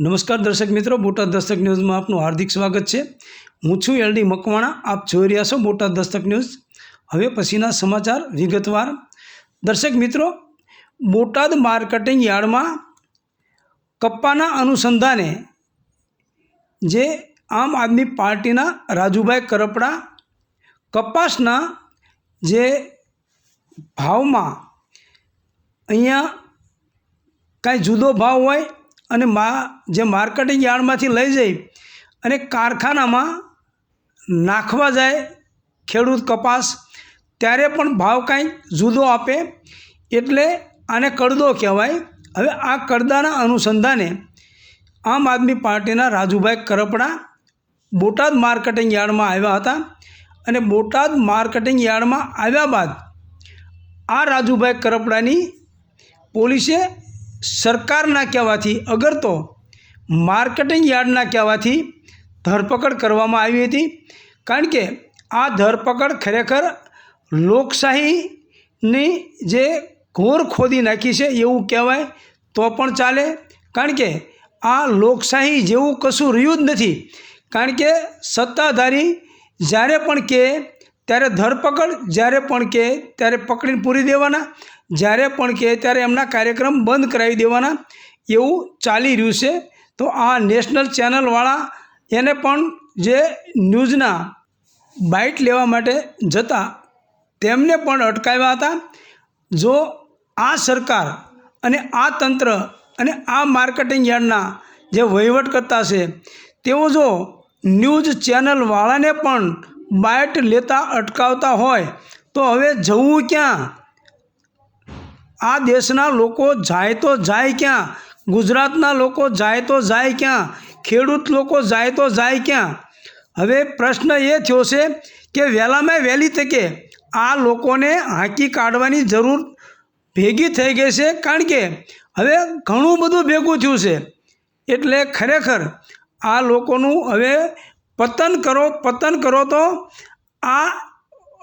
નમસ્કાર દર્શક મિત્રો, બોટાદ દસ્તક ન્યૂઝમાં આપનું હાર્દિક સ્વાગત છે. હું છું એલડી મકવાણા, આપ જોઈ રહ્યા છો બોટાદ દસ્તક ન્યૂઝ. હવે પછીના સમાચાર વિગતવાર. દર્શક મિત્રો, બોટાદ માર્કેટિંગ યાર્ડમાં કપ્પાના અનુસંધાને જે આમ આદમી પાર્ટીના રાજુભાઈ કરપડા કપાસના જે ભાવમાં અહીંયા કાંઈ જુદો ભાવ હોય અને મા જે માર્કેટિંગ યાર્ડમાંથી લઈ જઈ અને કારખાનામાં નાખવા જાય ખેડૂત કપાસ, ત્યારે પણ ભાવ કાંઈ જુદો આપે એટલે આને કડદો કહેવાય. હવે આ કડદાના અનુસંધાને આમ આદમી પાર્ટીના રાજુભાઈ કરપડા બોટાદ માર્કેટિંગ યાર્ડમાં આવ્યા હતા અને બોટાદ માર્કેટિંગ યાર્ડમાં આવ્યા બાદ આ રાજુભાઈ કરપડાની પોલીસે સરકારના કહેવાથી, અગર તો માર્કેટિંગ યાર્ડના કહેવાથી ધરપકડ કરવામાં આવી હતી. કારણ કે આ ધરપકડ ખરેખર લોકશાહીની જે ઘોર ખોદી નાખી છે એવું કહેવાય તો પણ ચાલે. કારણ કે આ લોકશાહી જેવું કશું રહ્યું જ નથી. કારણ કે સત્તાધારી જ્યારે પણ કહે ત્યારે ધરપકડ જ્યારે પણ કહે ત્યારે પકડીને પૂરી દેવાના. જ્યારે પણ કહે ત્યારે એમના કાર્યક્રમ બંધ કરાવી દેવાના. એવું ચાલી રહ્યું છે. તો આ નેશનલ ચેનલવાળા એને પણ જે ન્યૂઝના બાઇટ લેવા માટે જતા તેમને પણ અટકાવ્યા હતા. જો આ સરકાર અને આ તંત્ર અને આ માર્કેટિંગ યાર્ડના જે વહીવટ કરતા છે, તેઓ જો ન્યૂઝ ચેનલવાળાને પણ બાઇટ લેતા અટકાવતા હોય, તો હવે જવું ક્યાં? આ દેશના લોકો જાય તો જાય ક્યાં? ગુજરાતના લોકો જાય તો જાય ક્યાં? ખેડૂત લોકો જાય તો જાય ક્યાં? હવે પ્રશ્ન એ થયો છે કે વહેલામાં વહેલી તકે આ લોકોને હાંકી કાઢવાની જરૂર ભેગી થઈ ગઈ છે, કારણ કે હવે ઘણું બધું ભેગું થયું છે. એટલે ખરેખર આ લોકોનું હવે પતન કરો પતન કરો તો આ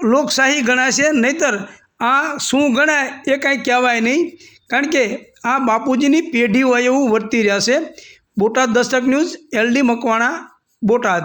લોકશાહી ગણાશે નહીતર આ શું ગણાય એ કાંઈ કહેવાય નહીં. કારણ કે આ બાપુજીની પેઢી હોય એવું વર્તી રહ્યા છે. Botad Dastak news LD Makwana, Botad.